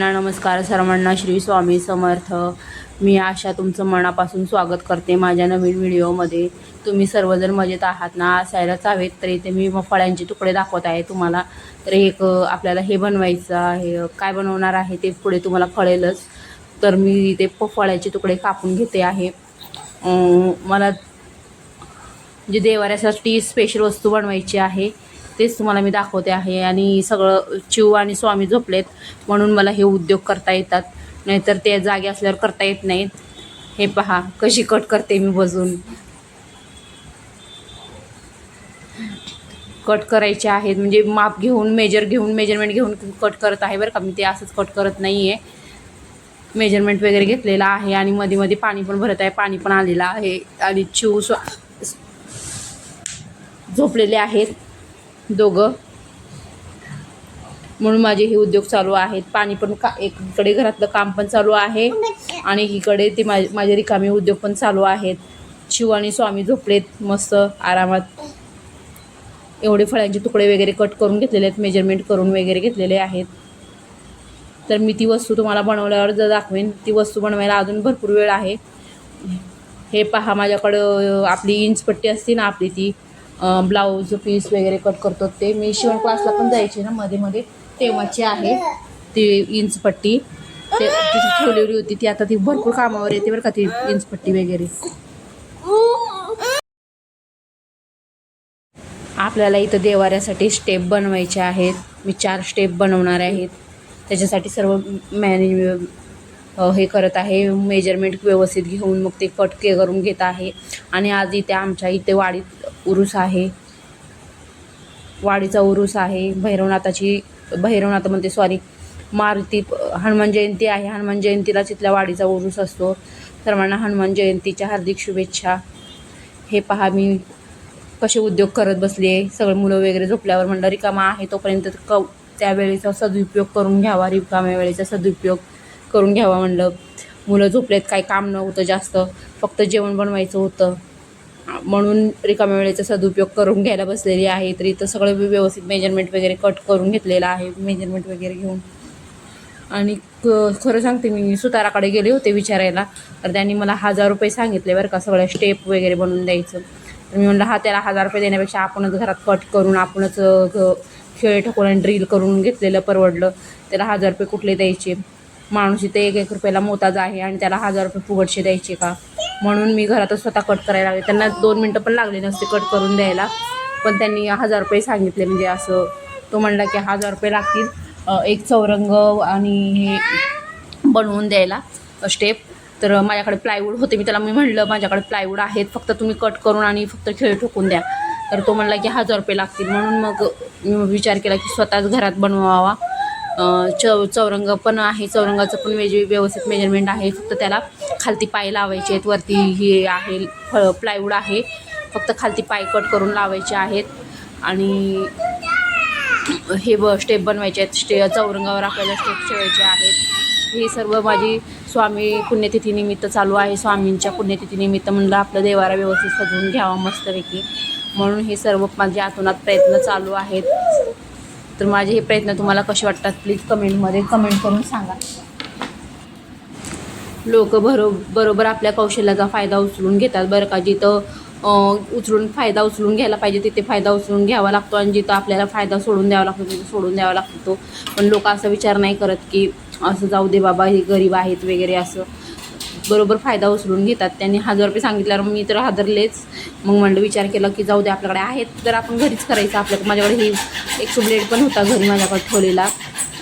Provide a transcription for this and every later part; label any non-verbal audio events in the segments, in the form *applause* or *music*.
सर्वांना नमस्कार. सर्वांना श्री स्वामी समर्थ. मी आशा तुमचं मनापासून स्वागत करते माझ्या नवीन व्हिडिओमध्ये. तुम्ही सर्वजण मजेत आहात ना? असायलाच हवेत तर इथे मी फळ्यांचे तुकडे दाखवत आहे तुम्हाला. तर एक आपल्याला हे बनवायचं आहे. काय बनवणार आहे ते पुढे तुम्हाला कळेलच. तर मी इथे प- फळ्याचे तुकडे कापून घेते आहे. मला जे देवाऱ्यासाठी स्पेशल वस्तू बनवायची आहे. तेच तुम्हाला मी दाखवते आहे. आणि सगळं चिव आणि स्वामी झोपलेत म्हणून मला हे उद्योग करता येतात. नाहीतर ते जागे असल्यावर करता येत नाहीत. हे पहा कशी कट करते मी बजून कट करायचे आहेत म्हणजे माप घेऊन मेजर घेऊन मेजरमेंट घेऊन कट करत आहे बरं का. मी ते असंच कट करत नाही आहे मेजरमेंट वगैरे घेतलेलं आहे आणि मध्ये मध्ये पाणी पण भरत आहे. पाणी पण आलेलं आहे. आणि चिव स्वा झोपलेले आहेत. दोघं. म्हणून माझे हे उद्योग चालू आहेत. पाणी पण का एकीकडे घरातलं काम पण चालू आहे आणि इकडे ते मा माझे रिकामे उद्योग पण चालू आहेत. शिव आणि स्वामी झोपलेत मस्त आरामात. एवढे फळांचे तुकडे वगैरे कट करून घेतलेले आहेत मेजरमेंट करून वगैरे घेतलेले आहेत. तर मी ती वस्तू तुम्हाला बनवल्यावर जर दाखवेन ती वस्तू बनवायला अजून भरपूर वेळ आहे. हे पहा माझ्याकडं आपली इंचपट्टी असते ना आपली ती ब्लाऊज पीस वगैरे कट करतो. ते मी शिवण क्लासला पण जायचे ना मध्ये मध्ये. तेव्हाची आहे ती इंच पट्टी. ते तिची ठेवलेली होती. ती आता ती भरपूर कामावर येते बरं का ती इंच पट्टी वगैरे. आपल्याला इथं देवाऱ्यासाठी स्टेप बनवायचे आहेत. मी चार स्टेप बनवणार आहेत. त्याच्यासाठी सर्व मॅनेज हे करत आहे मेजरमेंट व्यवस्थित घेऊन मग ते कट के करून घेत आहे. आणि आज इथे आमच्या इथे वाडीत उरूस आहे. वाडीचा उरूस आहे. भैरवनाथाची भैरवनाथ म्हणते सॉरी मारुती हनुमान जयंती आहे. हनुमान जयंतीला तिथल्या वाडीचा उरूस असतो. सर्वांना हनुमान जयंतीच्या हार्दिक शुभेच्छा. हे पहा मी कसे उद्योग करत बसले सगळे मुलं वगैरे झोपल्यावर म्हणलं रिकामा आहे तोपर्यंत क त्यावेळेचा सदुपयोग करून घ्यावा. रिकाम्या वेळेचा सदुपयोग. करून घ्यावा म्हणलं. मुलं झोपलेत काय काम नव्हतं जास्त. फक्त जेवण बनवायचं होतं. म्हणून रिकाम्या वेळेचा सदुपयोग करून घ्यायला बसलेली आहे. तर इथं सगळं व्यवस्थित मेजरमेंट वगैरे कट करून घेतलेलं आहे मेजरमेंट वगैरे घेऊन. आणि क- खरं सांगते मी सुताराकडे गेले होते विचारायला. तर त्यांनी मला हजार रुपये सांगितले बरं का सगळ्या स्टेप वगैरे बनवून द्यायचं. तर मी म्हणलं हा त्याला हजार रुपये देण्यापेक्षा आपणच घरात कट करून आपणच ग- खेळ ठोकून आणि ड्रिल करून घेतलेलं परवडलं. त्याला हजार रुपये कुठले द्यायचे? माणूस इथे एक एक रुपयाला मोताज आहे आणि त्याला हजार रुपये फुगडशी द्यायचे का? म्हणून मी घरातच स्वतः कट करायला लागले. त्यांना दोन मिनटं पण लागले नसते कट करून द्यायला. पण त्यांनी हजार रुपये सांगितले. म्हणजे असं तो म्हणला की हजार रुपये लागतील एक चौरंग आणि हे बनवून द्यायला स्टेप तर माझ्याकडे प्लायवूड होते. मी त्याला मी म्हणलं माझ्याकडे प्लायवूड आहेत. फक्त तुम्ही कट करून आणि फक्त खेळ ठोकून द्या. तर तो म्हणला की हजार रुपये लागतील. म्हणून मग मी विचार केला की स्वतःच घरात बनवावा. चौ चौरंग पण आहे. चौरंगाचं पण वेज व्यवस्थित मेजरमेंट आहे. फक्त त्याला खालती पाय लावायचे आहेत. वरती हे आहे फ प्लायवूड आहे. फक्त खालती पाय कट करून लावायचे आहेत. आणि हे ब स्टेप बनवायचे आहेत. स्टे चौरंगावर आपल्याला स्टेप ठेवायचे आहेत. हे सर्व माझी स्वामी पुण्यतिथीनिमित्त चालू आहे. स्वामींच्या पुण्यतिथीनिमित्त म्हणलं आपलं देवारा व्यवस्थित सजवून घ्यावा मस्तपैकी. म्हणून हे सर्व माझे आतोनात प्रयत्न चालू आहेत. तर माझे हे प्रयत्न तुम्हाला कसे वाटतात? प्लीज कमेंटमध्ये कमेंट करून सांगा. लोक बरो बरोबर आपल्या कौशल्याचा फायदा उचलून घेतात बरं का. जिथं उचलून फायदा उचलून घ्यायला पाहिजे तिथे फायदा उचलून घ्यावा लागतो आणि जिथं आपल्याला फायदा सोडून द्यावा लागतो तिथं सोडून द्यावा लागतो. पण लोक असा विचार नाही करत की असं जाऊ दे बाबा हे गरीब आहेत वगैरे असं. बरोबर फायदा उचलून घेतात. त्यांनी हजार रुपये सांगितल्यावर मी तर हादरलेच. मग म्हणलं विचार केला की जाऊ दे आपल्याकडे आहेत. तर आपण घरीच करायचं. आपल्याकडे माझ्याकडे ही एक ब्लेड पण होता घरी माझ्याकडे ठेवलेला.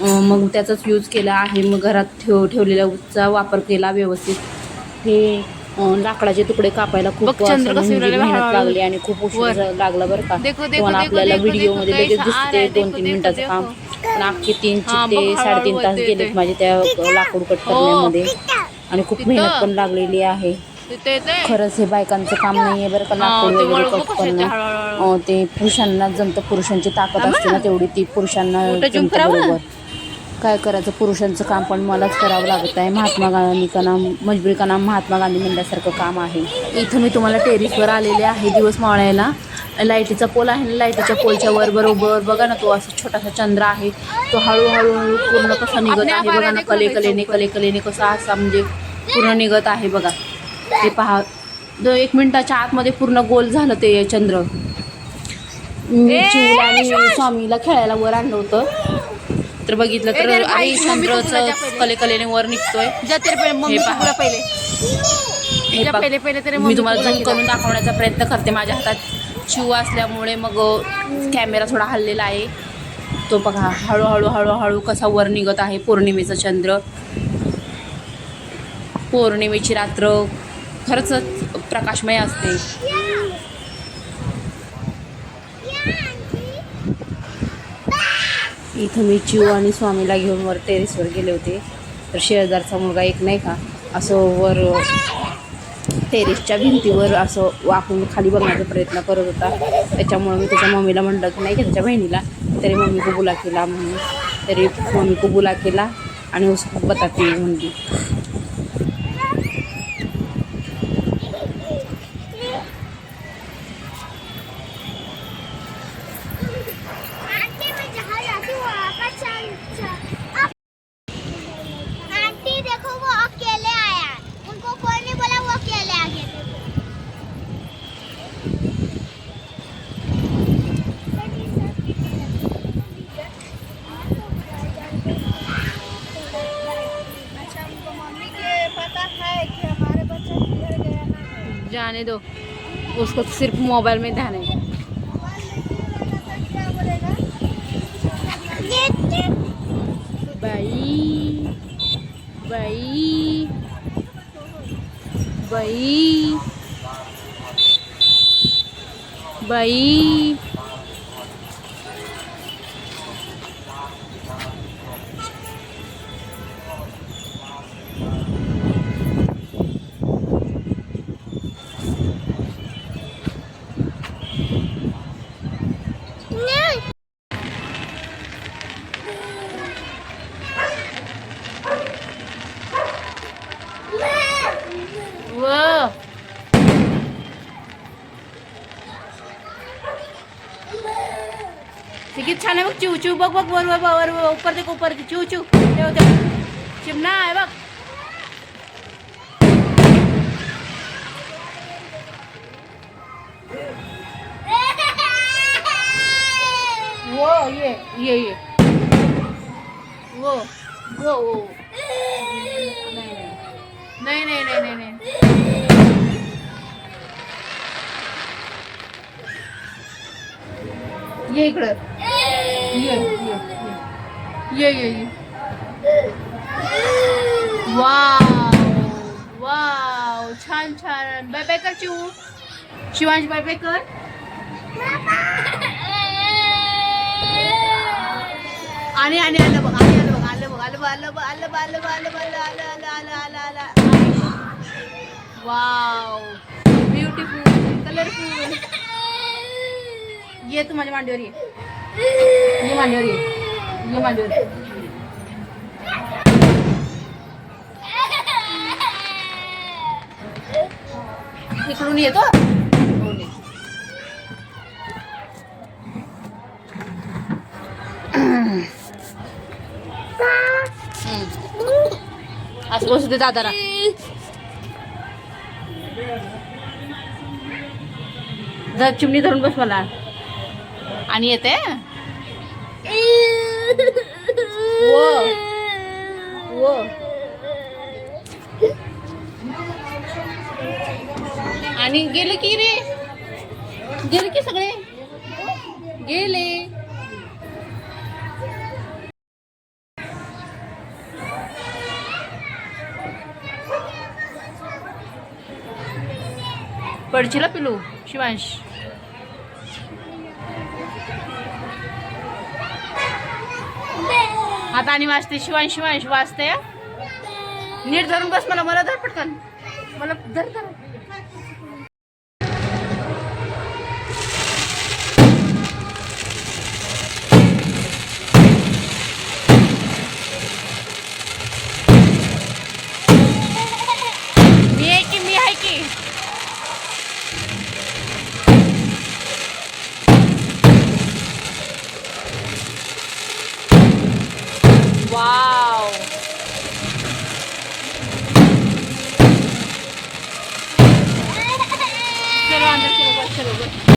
मग त्याचाच यूज केला आहे. मग घरात ठेव ठेवलेल्याचा वापर केला व्यवस्थित. हे लाकडाचे तुकडे कापायला खूप म्हणजे मेहनत. लागली आणि खूप उशीर लागला बरं का. देखो, आपल्याला व्हिडिओमध्ये लगेच दिसते दोन तीन मिनिटाचं. काम. पण अख्खे तीन ते साडेतीन तास गेलेत ते. माझे त्या लाकूड कट. करण्यामध्ये. आणि खूप. मेहनत पण लागलेली आहे. खरंच हे बायकांचं काम नाही आहे बरं का लाकूड ते पुरुषांना जमतं पुरुषांची ताकद असते ना तेवढी ती पुरुषांना? बरोबर. काय करायचं पुरुषांचं काम पण मलाच करावं लागत आहे. महात्मा गांधी का नाम मजबुरी का नाम महात्मा गांधी म्हणल्यासारखं काम आहे. इथं मी तुम्हाला टेरिसवर आलेले आहे दिवस मावळायला लाईटीचा पोल आहे ना लाईटीच्या पोलच्या वर बरोबर बघा ना तो असा छोटासा चंद्र आहे. तो हळूहळू हळू पूर्ण कसा निघत आहे बघा ना कले कलेने कले कलेने कसा असा म्हणजे पूर्ण निघत आहे बघा. ते पहा. दो एक मिनिटाच्या आतमध्ये पूर्ण गोल झालं ते चंद्र. चिवला आणि स्वामीला खेळायला वर आणलं होतं. तर बघितलं तर आणि चंद्रच कले कलेने वर निघतोय. पहिले मी तुम्हाला करून दाखवण्याचा प्रयत्न करते माझ्या हातात. शिव असल्यामुळे मग कॅमेरा थोडा हललेला आहे. तो बघा हळूहळू हळूहळू कसा वर निघत आहे पौर्णिमेचा चंद्र. पौर्णिमेची रात्र खरंच प्रकाशमय असते. इथं मी चिव आणि स्वामीला घेऊन वर टेरेसवर गेले होते. तर शेजारचा मुलगा एक नाही का असं वर टेरेसच्या भिंतीवर असं वाकून खाली बघण्याचा प्रयत्न करत होता. त्याच्यामुळे मी त्याच्या मम्मीला म्हटलं की नाही त्याच्या बहिणीला? तरी मम्मी को बुला केला. म्हणून तरी मम्मी को बुला केला आणि उसको बताती म्हणली जाने दो। उसको सिर्फ़ मोबाइल में ध्यान है। भाई भाई भाई ते किती छान आहे बघ. चिव चिव बघ बघ वर वर उपर ते उपर ते चिव चिव ठेव ठेव चिमणा आहे बघ. *laughs* वो ये ये ये. वो वो वो. नाही नाही नाही नाही नाही नाही. ये इकडं. ये ये ये ये। वाव वाव छान छान। बाय बाय कर चिऊ। शिवांश बाय बाय कर आणि आणि आलं, बघ आणि आलं, बघ आलं बघ आलं बघ आलं बघ आलं बघ आलं बघ आलं बघ, आलं आलं आलं आलं आलं वाव ब्युटिफुल कलरफुल ये तू माझ्या मांडीवर ये। ये मांडीवर ये ये मांडीवर ये. इकडून येतो इकडून ये. हम्म. असं बसू दे दादाला जर चिमणी धरून बस मला आणि येते व आणि गेले की रे? गेले की सगळे? गेले. पडशीला पिलू शिवांश. आता आणि वाजते शिवांश शिवांश वाजते. नीट धरून बस मला मला धर पटकन. मला धर धर